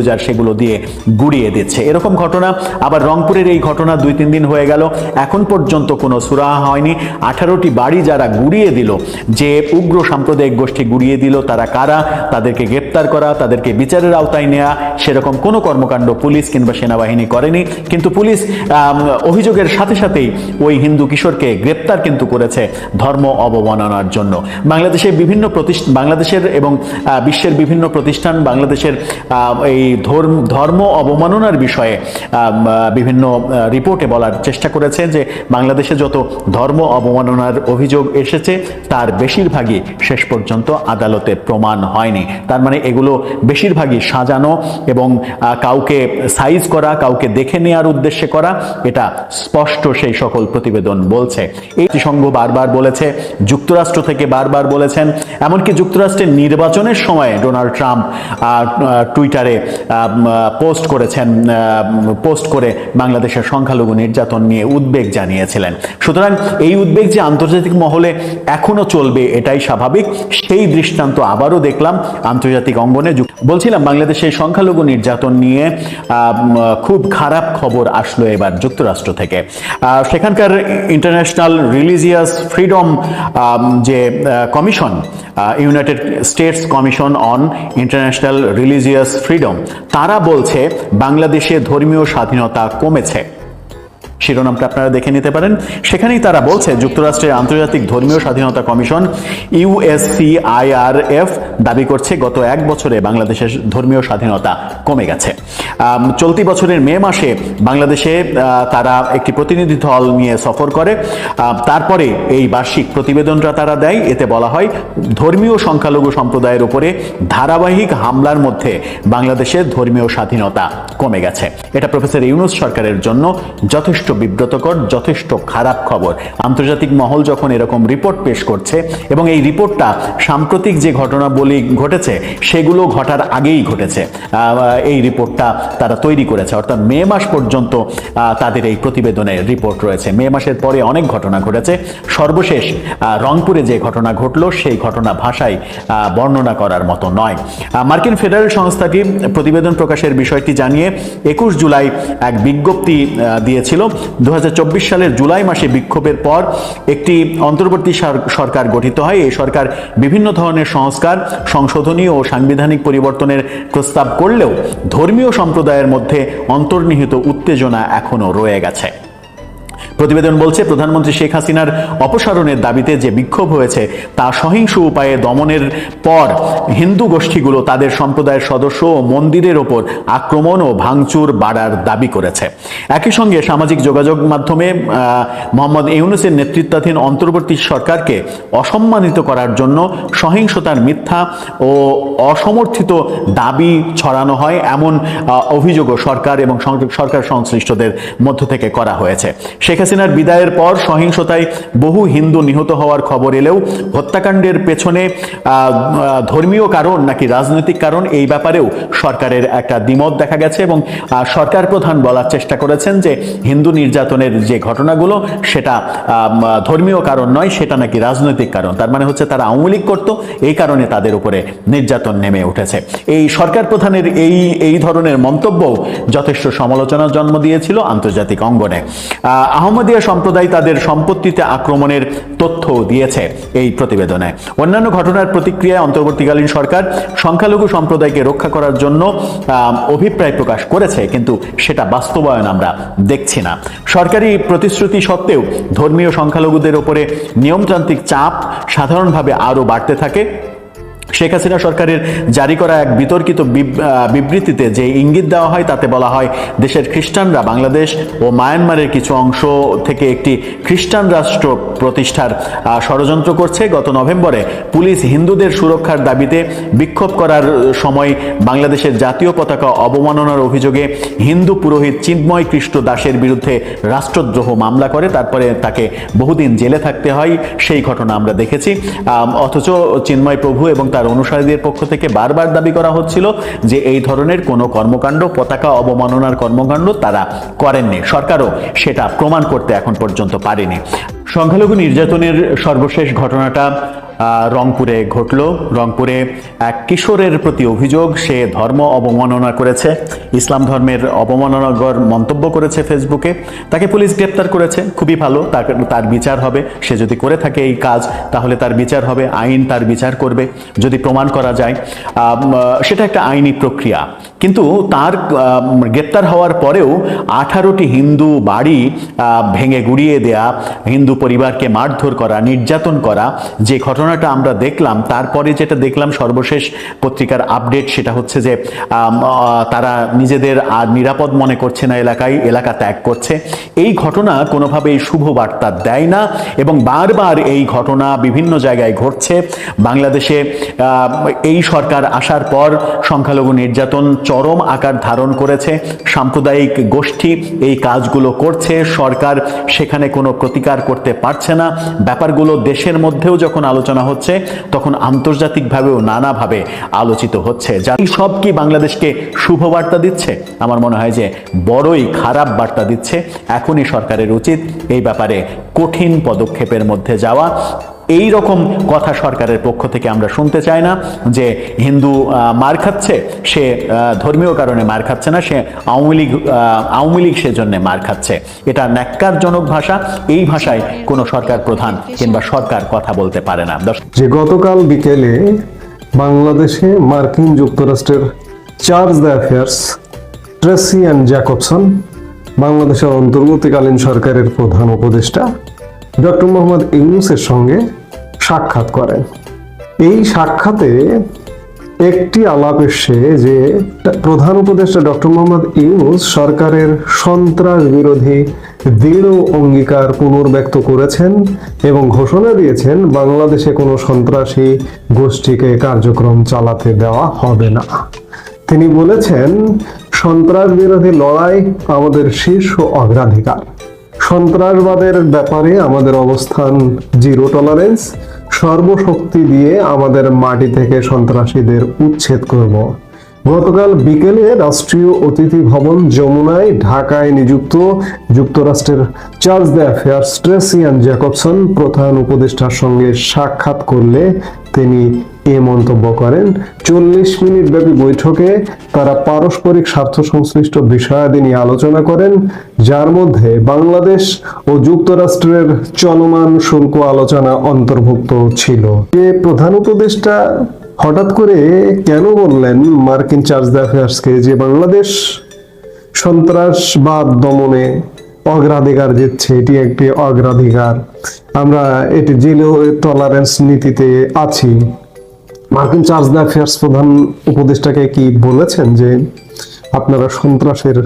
Bulldozer সেগুলো দিয়ে গুড়িয়ে দিচ্ছে। এরকম ঘটনা আবার রংপুরের এই ঘটনা দুই তিন দিন হয়ে গেল। এখন পর্যন্ত কোনো সুরাহা হয়নি। আঠারোটি বাড়ি যারা গুড়িয়ে দিল যে উগ্র সাম্প্রদায়িক গোষ্ঠী গুড়িয়ে দিল তারা কারা? তাদেরকে গ্রেপ্তার করা তাদেরকে বিচারের আওতায় নেওয়া সেরকম কোনো কর্মকাণ্ড পুলিশ কিংবা সেনাবাহিনী করেনি। কিন্তু পুলিশ অভিযোগের সাথে সাথেই ওই হিন্দু কিশোরকে গ্রেপ্তার কিন্তু করেছে ধর্ম অবমাননার জন্য। বাংলাদেশের বিভিন্ন প্রতিষ্ঠান বাংলাদেশের এবং বিশ্বের বিভিন্ন প্রতিষ্ঠান বাংলাদেশের আহ, এই ধর্ম ধর্ম অবমাননার বিষয়ে বিভিন্ন রিপোর্টে বলার চেষ্টা করেছে যে বাংলাদেশে যত ধর্ম অবমাননার অভিযোগ এসেছে, তার বেশিরভাগই শেষ পর্যন্ত আদালতে প্রমাণ হয়নি। তার মানে এগুলো বেশিরভাগই সাজানো এবং কাউকে সাইজ করা, কাউকে দেখে নেওয়ার উদ্দেশ্যে করা, এটা স্পষ্ট সেই সকল প্রতিবেদন বলছে। এই জাতিসংঘ বারবার বলেছে, যুক্তরাষ্ট্র থেকে বারবার বলেছেন, এমনকি যুক্তরাষ্ট্রের নির্বাচনের সময় ডোনাল্ড ট্রাম্প টুইটারে পোস্ট করেছেন পোস্ট করে বাংলাদেশের সংখ্যালঘু নির্যাতন নিয়ে উদ্বেগ জানিয়েছিলেন। সুতরাং এই উদ্বেগ যে আন্তর্জাতিক মহলে এখনও চলবে এটাই স্বাভাবিক। সেই দৃষ্টান্ত আবারও দেখলাম আন্তর্জাতিক অঙ্গনে বলছিলাম বাংলাদেশের সংখ্যালঘু নির্যাতন নিয়ে খুব খারাপ খবর আসলো এবার যুক্তরাষ্ট্র থেকে। সেখানকার ইন্টারন্যাশনাল রিলিজিয়াস ফ্রিডম যে commission United States commission on international religious freedom তারা বলছে বাংলাদেশে ধর্মীয় স্বাধীনতা কমেছে। শিরোনামটা আপনারা দেখে নিতে পারেন। সেখানেই তারা বলছে যুক্তরাষ্ট্রের আন্তর্জাতিক ধর্মীয় স্বাধীনতা কমিশন ইউএসসিআইআরএফ দাবি করছে, গত এক বছরে বাংলাদেশের ধর্মীয় স্বাধীনতা কমে গেছে। চলতি বছরের মে মাসে বাংলাদেশে তারা একটি প্রতিনিধি দল নিয়ে সফর করে। তারপরে এই বার্ষিক প্রতিবেদনটা তারা দেয়। এতে বলা হয়, ধর্মীয় সংখ্যালঘু সম্প্রদায়ের উপরে ধারাবাহিক হামলার মধ্যে বাংলাদেশের ধর্মীয় স্বাধীনতা কমে গেছে। এটা প্রফেসর ইউনুস সরকারের জন্য যথেষ্ট বিব্রতকর, যথেষ্ট খারাপ খবর। আন্তর্জাতিক মহল যখন এরকম রিপোর্ট পেশ করছে এবং এই রিপোর্টটা সাম্প্রতিক যে ঘটনা বলি ঘটেছে, সেগুলো ঘটার আগেই ঘটেছে। এই রিপোর্টটা তারা তৈরি করেছে। অর্থাৎ মে মাস পর্যন্ত তাদের এই প্রতিবেদনের রিপোর্ট রয়েছে। মে মাসের পরে অনেক ঘটনা ঘটেছে। সর্বশেষ রংপুরে যে ঘটনা ঘটলো, সেই ঘটনা ভাষায় বর্ণনা করার মতো নয়। মার্কিন ফেডারেল সংস্থাটি প্রতিবেদন প্রকাশের বিষয়টি জানিয়ে একুশ জুলাই এক বিজ্ঞপ্তি দিয়েছিল। সালের জুলাই মাসে বিক্ষোভের পর একটি অন্তর্বর্তী সরকার গঠিত হয়। এই সরকার বিভিন্ন ধরনের সংস্কার, সংশোধনী ও সাংবিধানিক পরিবর্তনের প্রস্তাব করলেও ধর্মীয় সম্প্রদায়ের মধ্যে অন্তর্নিহিত উত্তেজনা এখনও রয়ে গেছে। প্রতিবেদন বলছে, প্রধানমন্ত্রী শেখ হাসিনার অপসারণের দাবিতে যে বিক্ষোভ হয়েছে, তা সহিংস উপায়ে দমনের পর হিন্দু গোষ্ঠীগুলো তাদের সম্প্রদায়ের সদস্য ও মন্দিরের ওপর আক্রমণ ও ভাঙচুর বাড়ার দাবি করেছে। একই সঙ্গে সামাজিক যোগাযোগ মাধ্যমে মোহাম্মদ ইউনুসের নেতৃত্বাধীন অন্তর্বর্তী সরকারকে অসম্মানিত করার জন্য সহিংসতার মিথ্যা ও অসমর্থিত দাবি ছড়ানো হয়, এমন অভিযোগও সরকার এবং সরকার সংশ্লিষ্টদের মধ্য থেকে করা হয়েছে। শেখ হাসিনার বিদায়ের পর সহিংসতায় বহু হিন্দু নিহত হওয়ার খবর এলেও হত্যাকাণ্ডের পেছনে ধর্মীয় কারণ নাকি রাজনৈতিক কারণ এই ব্যাপারেও সরকারের একটা দ্বিমত দেখা গেছে এবং সরকার প্রধান বলার চেষ্টা করেছেন যে হিন্দু নির্যাতনের যে ঘটনাগুলো সেটা ধর্মীয় কারণ নয়, সেটা নাকি রাজনৈতিক কারণ। তার মানে হচ্ছে তারা আওয়ামী লীগ করতো, এই কারণে তাদের উপরে নির্যাতন নেমে উঠেছে। এই সরকার প্রধানের এই এই ধরনের মন্তব্য যথেষ্ট সমালোচনার জন্ম দিয়েছিল আন্তর্জাতিক অঙ্গনে। আহমদিয়া সম্প্রদায় তাদের সম্পত্তিতে আক্রমণের তথ্য দিয়েছে এই প্রতিবেদনে। অন্যান্য ঘটনার প্রতিক্রিয়ায় অন্তর্বর্তীকালীন সরকার সংখ্যালঘু সম্প্রদায়কে রক্ষা করার জন্য অভিপ্রায় প্রকাশ করেছে, কিন্তু সেটা বাস্তবায়ন আমরা দেখছি না। সরকারি প্রতিশ্রুতি সত্ত্বেও ধর্মীয় সংখ্যালঘুদের ওপরে নিয়মতান্ত্রিক চাপ সাধারণভাবে আরও বাড়তে থাকে। শেখ হাসিনা সরকারের জারি করা এক বিতর্কিত বিব- বিবৃতিতে যে ইঙ্গিত দেওয়া হয় তাতে বলা হয়, দেশের খ্রিস্টানরা বাংলাদেশ ও মায়ানমারের কিছু অংশ থেকে একটি খ্রিস্টান রাষ্ট্র প্রতিষ্ঠার ষড়যন্ত্র করছে। গত নভেম্বরে পুলিশ হিন্দুদের সুরক্ষার দাবিতে বিক্ষোভ করার সময় বাংলাদেশের জাতীয় পতাকা অবমাননার অভিযোগে হিন্দু পুরোহিত চিন্ময় কৃষ্ণ দাসের বিরুদ্ধে রাষ্ট্রদ্রোহ মামলা করে। তারপরে তাকে বহুদিন জেলে থাকতে হয়। সেই ঘটনা আমরা দেখেছি। অথচ চিন্ময় প্রভু এবং তার অনুসারীদের পক্ষ থেকে বারবার দাবি করা হচ্ছিল যে এই ধরনের কোনো কর্মকাণ্ড, পতাকা অবমাননার কর্মকাণ্ড তারা করেননি। সরকারও সেটা প্রমাণ করতে এখন পর্যন্ত পারেনি। সংখ্যালঘু নির্যাতনের সর্বশেষ ঘটনাটা রংপুরে ঘটল। রংপুরে এক কিশোরের প্রতি অভিযোগ, সে ধর্ম অবমাননা করেছে। ইসলাম ধর্মের অবমাননাকর মন্তব্য করেছে ফেসবুকে। তাকে পুলিশ গ্রেপ্তার করেছে। খুবই ভালো তাকে তার বিচার হবে। সে যদি করে থাকে এই কাজ, তাহলে তার বিচার হবে, আইন তার বিচার করবে, যদি প্রমাণ করা যায়। সেটা একটা আইনি প্রক্রিয়া। কিন্তু তার গ্রেপ্তার হওয়ার পরেও আঠারোটি হিন্দু বাড়ি ভেঙে গুড়িয়ে দেয়া, হিন্দু পরিবারকে মারধর করা, নির্যাতন করা, যে ঘটনাটা আমরা দেখলাম, তারপরে যেটা দেখলাম সর্বশেষ পত্রিকার আপডেট সেটা হচ্ছে যে তারা নিজেদের আর নিরাপদ মনে করছে না এলাকায়, এলাকা ত্যাগ করছে। এই ঘটনা কোনোভাবেই শুভ বার্তা দেয় না এবং বারবার এই ঘটনা বিভিন্ন জায়গায় ঘটছে। বাংলাদেশে এই সরকার আসার পর সংখ্যালঘু নির্যাতন চরম আকার ধারণ করেছে। সাম্প্রদায়িক গোষ্ঠী এই কাজগুলো করছে। সরকার সেখানে কোনো প্রতিকার করতে পারছে না। ব্যাপারগুলো দেশের মধ্যেও যখন আলোচনা হচ্ছে, তখন আন্তর্জাতিকভাবেও নানাভাবে আলোচিত হচ্ছে। যা সব কি বাংলাদেশকে শুভ বার্তা দিচ্ছে? আমার মনে হয় যে বড়ই খারাপ বার্তা দিচ্ছে। এখনই সরকারের উচিত এই ব্যাপারে কঠিন পদক্ষেপের মধ্যে যাওয়া। এই রকম কথা সরকারের পক্ষ থেকে আমরা শুনতে চাই না যে হিন্দু মার খাচ্ছে, সে ধর্মীয় কারণে মার খাচ্ছে না, সে আওয়ামী লীগ আওয়ামী লীগ সেজন্য মার খাচ্ছে। এটা ন্যাক্কারজনক ভাষা, এই ভাষায় কোনো সরকার প্রধান কিংবা সরকার কথা বলতে পারে না। যে গতকাল বিকেলে বাংলাদেশে মার্কিন যুক্তরাষ্ট্রের chargé d' affaires, Tracey Ann Jacobson, বাংলাদেশের অন্তর্বর্তীকালীন সরকারের প্রধান উপদেষ্টা, ডক্টর মোহাম্মদ ইউনুসের সঙ্গে সাক্ষাৎ করেন এই সাক্ষাতে একটি আলাপ এসছে যে প্রধান উপদেষ্টা ডক্টর মোহাম্মদ ইউনুস সরকারের সন্ত্রাস বিরোধী দৃঢ় অঙ্গীকার পুনর্ব্যক্ত করেছেন এবং ঘোষণা দিয়েছেন, বাংলাদেশে কোনো সন্ত্রাসী গোষ্ঠীকে কার্যক্রম চালাতে দেওয়া হবে না। তিনি বলেছেন, সন্ত্রাস বিরোধী লড়াই আমাদের শীর্ষ অগ্রাধিকার। সন্ত্রাসবাদের ব্যাপারে আমাদের অবস্থান জিরো টলারেন্স সর্বশক্তি দিয়ে আমাদের মাটি থেকে সন্ত্রাসীদের উচ্ছেদ করব। গতকাল বিকেলে রাষ্ট্রীয় অতিথি ভবন যমুনায় ঢাকায় নিযুক্ত যুক্তরাষ্ট্রের chargé d' affaires Tracey Ann Jacobson প্রধান উপদেষ্টার সঙ্গে সাক্ষাৎ করলে তিনি এ মন্তব্য করেন, চল্লিশ মিনিট ব্যাপী বৈঠকে তারা পারস্পরিক স্বার্থ সংশ্লিষ্ট বিষয়াদি নিয়ে আলোচনা করেন, যার মধ্যে বাংলাদেশ ও যুক্তরাষ্ট্রের চলমান শুল্ক আলোচনা অন্তর্ভুক্ত ছিল। যে প্রধান উপদেষ্টা হঠাৎ করে কেন বললেন মার্কিন চার্জ অ্যাফেয়ার্সকে যে বাংলাদেশ সন্ত্রাসবাদ দমনে অগ্রাধিকার দিচ্ছে, এটি একটি অগ্রাধিকার। আমরা এটি জিরো টলারেন্স নীতিতে আছি। মার্কিন চার্জ অ্যাফেয়ার্স প্রধান উপদেষ্টাকে কি বলেছেন যে আপনারা সন্ত্রাসের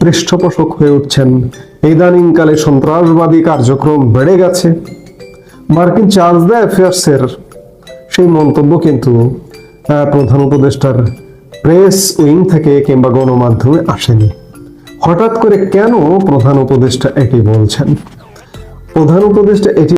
পৃষ্ঠপোষক হয়ে উঠছেন? ইদানিংকালে সন্ত্রাসবাদী কার্যক্রম বেড়ে গেছে। মার্কিন চার্জ দ্য অ্যাফেয়ার্সের সেই মন্তব্য কিন্তু প্রধান উপদেষ্টার প্রেস উইং থেকে কিংবা গণমাধ্যমে আসেনি। হঠাৎ করে কেন প্রধান উপদেষ্টা এটি বলছেন? প্রধান উপদেষ্টা এটি